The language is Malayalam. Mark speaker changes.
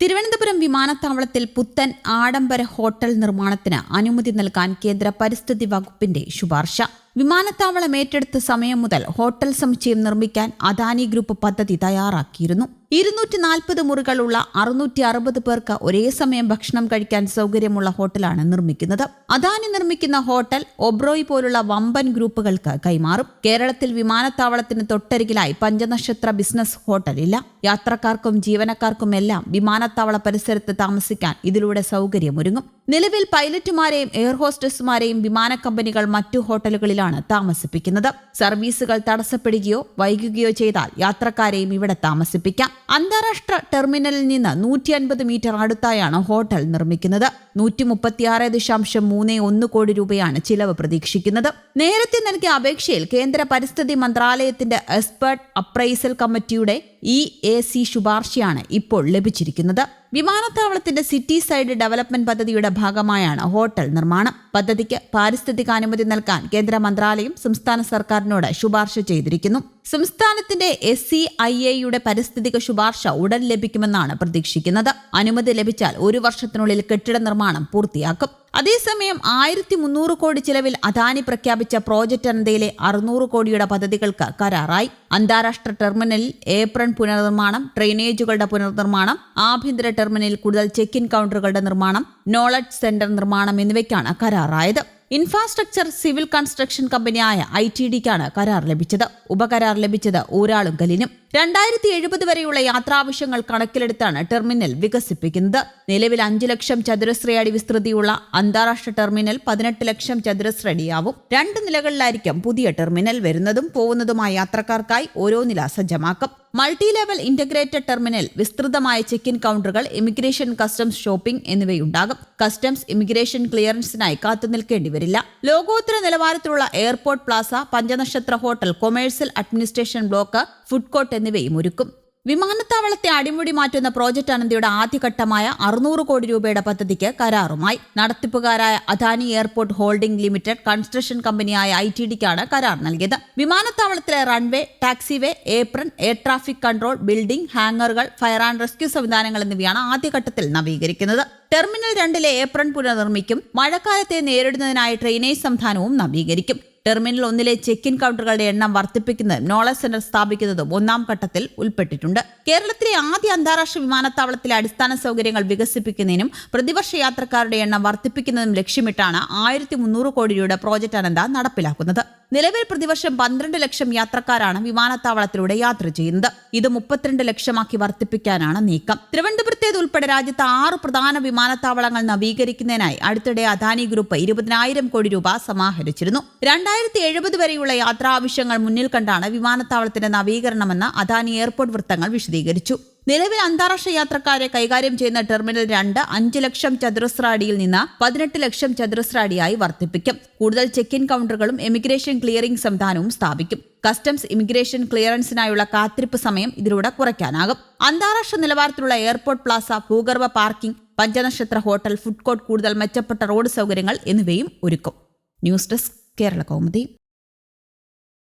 Speaker 1: തിരുവനന്തപുരം വിമാനത്താവളത്തിൽ പുത്തൻ ആഡംബര ഹോട്ടൽ നിർമ്മാണത്തിന് അനുമതി നൽകാൻ കേന്ദ്ര പരിസ്ഥിതി വകുപ്പിന്റെ ശുപാർശ. വിമാനത്താവളം ഏറ്റെടുത്ത സമയം മുതൽ ഹോട്ടൽ സമുച്ചയം നിർമ്മിക്കാൻ അദാനി ഗ്രൂപ്പ് പദ്ധതി തയ്യാറാക്കിയിരുന്നു. ഇരുന്നൂറ്റി നാൽപ്പത് മുറികളുള്ള അറുന്നൂറ്റി അറുപത് പേർക്ക് ഒരേ സമയം ഭക്ഷണം കഴിക്കാൻ സൗകര്യമുള്ള ഹോട്ടലാണ് നിർമ്മിക്കുന്നത്. അദാനി നിർമ്മിക്കുന്ന ഹോട്ടൽ ഒബ്രോയ് പോലുള്ള വമ്പൻ ഗ്രൂപ്പുകൾക്ക് കൈമാറും. കേരളത്തിൽ വിമാനത്താവളത്തിന് തൊട്ടരികിലായി പഞ്ചനക്ഷത്ര ബിസിനസ് ഹോട്ടലില്ല യാത്രക്കാർക്കും ജീവനക്കാർക്കും എല്ലാം വിമാനത്താവള പരിസരത്ത് താമസിക്കാൻ ഇതിലൂടെ സൗകര്യമൊരുങ്ങും. നിലവിൽ പൈലറ്റുമാരെയും എയർ ഹോസ്റ്റസുമാരെയും വിമാന കമ്പനികൾ മറ്റു ഹോട്ടലുകളിലാണ് താമസിപ്പിക്കുന്നത്. സർവീസുകൾ തടസ്സപ്പെടുകയോ വൈകുകയോ ചെയ്താൽ യാത്രക്കാരെയും ഇവിടെ താമസിപ്പിക്കാം. അന്താരാഷ്ട്ര ടെർമിനലിൽ നിന്ന് നൂറ്റി അൻപത് മീറ്റർ അടുത്തായാണ് ഹോട്ടൽ നിർമ്മിക്കുന്നത്. നൂറ്റി മുപ്പത്തിയാറ് ദശാംശം മൂന്ന് ഒന്ന് കോടി രൂപയാണ് ചിലവ് പ്രതീക്ഷിക്കുന്നത്. നേരത്തെ നൽകിയ അപേക്ഷയിൽ കേന്ദ്ര പരിസ്ഥിതി മന്ത്രാലയത്തിന്റെ എക്സ്പേർട്ട് അപ്രൈസൽ കമ്മിറ്റിയുടെ ഇ എ സി ശുപാർശയാണ് ഇപ്പോൾ ലഭിച്ചിരിക്കുന്നത്. വിമാനത്താവളത്തിന്റെ സിറ്റി സൈഡ് ഡെവലപ്മെന്റ് പദ്ധതിയുടെ ഭാഗമായാണ് ഹോട്ടൽ നിർമ്മാണം. പദ്ധതിക്ക് പാരിസ്ഥിതിക അനുമതി നൽകാൻ കേന്ദ്ര മന്ത്രാലയം സംസ്ഥാന സർക്കാരിനോട് ശുപാർശ ചെയ്തിരിക്കുന്നു. സംസ്ഥാനത്തിന്റെ എസ് സി ഐ എയുടെ പരിസ്ഥിതിക ശുപാർശ ഉടൻ ലഭിക്കുമെന്നാണ് പ്രതീക്ഷിക്കുന്നത്. അനുമതി ലഭിച്ചാൽ ഒരു വർഷത്തിനുള്ളിൽ കെട്ടിട നിർമ്മാണം പൂർത്തിയാക്കും. അതേസമയം ആയിരത്തി മുന്നൂറ് കോടി ചിലവിൽ അദാനി പ്രഖ്യാപിച്ച പ്രോജക്റ്റ് അനന്തയിലെ അറുന്നൂറ് കോടിയുടെ പദ്ധതികൾക്ക് കരാറായി. അന്താരാഷ്ട്ര ടെർമിനലിൽ ഏപ്രൺ പുനർനിർമ്മാണം ഡ്രെയിനേജുകളുടെ പുനർനിർമ്മാണം ആഭ്യന്തര ടെർമിനലിൽ കൂടുതൽ ചെക്ക് ഇൻ കൗണ്ടറുകളുടെ നിർമ്മാണം നോളജ് സെന്റർ നിർമ്മാണം എന്നിവയ്ക്കാണ് കരാറായത്. ഇൻഫ്രാസ്ട്രക്ചർ സിവിൽ കൺസ്ട്രക്ഷൻ കമ്പനിയായ ഐ ടി ഡിക്കാണ് കരാർ ലഭിച്ചത്. ഉപകരാർ ലഭിച്ചത് ഊരാളുങ്കലിനും രണ്ടായിരത്തി എഴുപത് വരെയുള്ള യാത്രാവശ്യങ്ങൾ കണക്കിലെടുത്താണ് ടെർമിനൽ വികസിപ്പിക്കുന്നത്. നിലവിൽ അഞ്ചു ലക്ഷം ചതുരശ്ര അടി വിസ്തൃതിയുള്ള അന്താരാഷ്ട്ര ടെർമിനൽ പതിനെട്ട് ലക്ഷം ചതുരശ്ര അടിയാവും. രണ്ട് നിലകളിലായിരിക്കും പുതിയ ടെർമിനൽ വരുന്നതും പോകുന്നതുമായ യാത്രക്കാർക്കായി ഓരോ നില സജ്ജമാക്കും. മൾട്ടി ലെവൽ ഇന്റഗ്രേറ്റഡ് ടെർമിനൽ വിസ്തൃതമായ ചെക്ക് ഇൻ കൗണ്ടറുകൾ ഇമിഗ്രേഷൻ കസ്റ്റംസ് ഷോപ്പിംഗ് എന്നിവയുണ്ടാകും. കസ്റ്റംസ് ഇമിഗ്രേഷൻ ക്ലിയറൻസിനായി കാത്തുനിൽക്കേണ്ടി വരില്ല. ലോകോത്തര നിലവാരത്തിലുള്ള airport plaza പഞ്ചനക്ഷത്ര hotel commercial administration block food court എന്നിവയും ഒരുക്കും. വിമാനത്താവളത്തെ അടിമുടി മാറ്റുന്ന പ്രോജക്ട് അനന്തയുടെ ആദ്യഘട്ടമായ അറുന്നൂറ് കോടി രൂപയുടെ പദ്ധതിക്ക് കരാറുമായി. നടത്തിപ്പുകാരായ Adani airport holding limited construction കമ്പനിയായ ഐ ടി ഡിക്കാണ് കരാർ നൽകിയത്. വിമാനത്താവളത്തിലെ runway taxiway apron air traffic control building ഹാങ്ങറുകൾ fire and rescue സംവിധാനങ്ങൾ എന്നിവയാണ് ആദ്യഘട്ടത്തിൽ നവീകരിക്കുന്നത്. ടെർമിനൽ രണ്ടിലെ ഏപ്രൺ പുനർനിർമ്മിക്കും. മഴക്കാലത്തെ നേരിടുന്നതിനായി ട്രെയിനേജ് സംവിധാനവും നവീകരിക്കും. ടെർമിനൽ ഒന്നിലെ ചെക്ക് ഇൻ കൗണ്ടറുകളുടെ എണ്ണം വർദ്ധിപ്പിക്കുന്നതും നോളജ് സെന്റർ സ്ഥാപിക്കുന്നതും ഒന്നാം ഘട്ടത്തിൽ ഉൾപ്പെട്ടിട്ടുണ്ട്. കേരളത്തിലെ ആദ്യ അന്താരാഷ്ട്ര വിമാനത്താവളത്തിലെ അടിസ്ഥാന സൗകര്യങ്ങൾ വികസിപ്പിക്കുന്നതിനും പ്രതിവർഷ യാത്രക്കാരുടെ എണ്ണം വർദ്ധിപ്പിക്കുന്നതും ലക്ഷ്യമിട്ടാണ് ആയിരത്തി കോടി രൂപയുടെ പ്രോജക്റ്റ് അനന്ത നടപ്പിലാക്കുന്നത്. നിലവിൽ പ്രതിവർഷം പന്ത്രണ്ട് ലക്ഷം യാത്രക്കാരാണ് വിമാനത്താവളത്തിലൂടെ യാത്ര ചെയ്യുന്നത്. ഇത് മുപ്പത്തിരണ്ട് ലക്ഷമാക്കി വർദ്ധിപ്പിക്കാനാണ് നീക്കം. തിരുവനന്തപുരത്തേത് ഉൾപ്പെടെ രാജ്യത്ത് ആറ് പ്രധാന വിമാനത്താവളങ്ങൾ നവീകരിക്കുന്നതിനായി അടുത്തിടെ അദാനി ഗ്രൂപ്പ് ഇരുപതിനായിരം കോടി രൂപ സമാഹരിച്ചിരുന്നു. രണ്ടായിരത്തി എഴുപത് വരെയുള്ള യാത്രാ ആവശ്യങ്ങൾ മുന്നിൽ കണ്ടാണ് വിമാനത്താവളത്തിന്റെ നവീകരണമെന്ന് അദാനി എയർപോർട്ട് വൃത്തങ്ങൾ വിശദീകരിച്ചു. നിലവിൽ അന്താരാഷ്ട്ര യാത്രക്കാരെ കൈകാര്യം ചെയ്യുന്ന ടെർമിനൽ രണ്ട് അഞ്ച് ലക്ഷം ചതുരശ്ര അടിയിൽ നിന്ന് പതിനെട്ട് ലക്ഷം ചതുരശ്ര അടിയായി വർദ്ധിപ്പിക്കും. കൂടുതൽ ചെക്ക് ഇൻ കൗണ്ടറുകളും എമിഗ്രേഷൻ ക്ലിയറിംഗ് സംവിധാനവും സ്ഥാപിക്കും. കസ്റ്റംസ് ഇമിഗ്രേഷൻ ക്ലിയറൻസിനായുള്ള കാത്തിരിപ്പ് സമയം ഇതിലൂടെ കുറയ്ക്കാനാകും. അന്താരാഷ്ട്ര നിലവാരത്തിലുള്ള എയർപോർട്ട് പ്ലാസ ഭൂഗർഭ പാർക്കിംഗ് പഞ്ചനക്ഷത്ര ഹോട്ടൽ ഫുഡ് കോർട്ട് കൂടുതൽ മെച്ചപ്പെട്ട റോഡ് സൗകര്യങ്ങൾ എന്നിവയും ഒരുക്കും. News desk Kerala Kaumudi.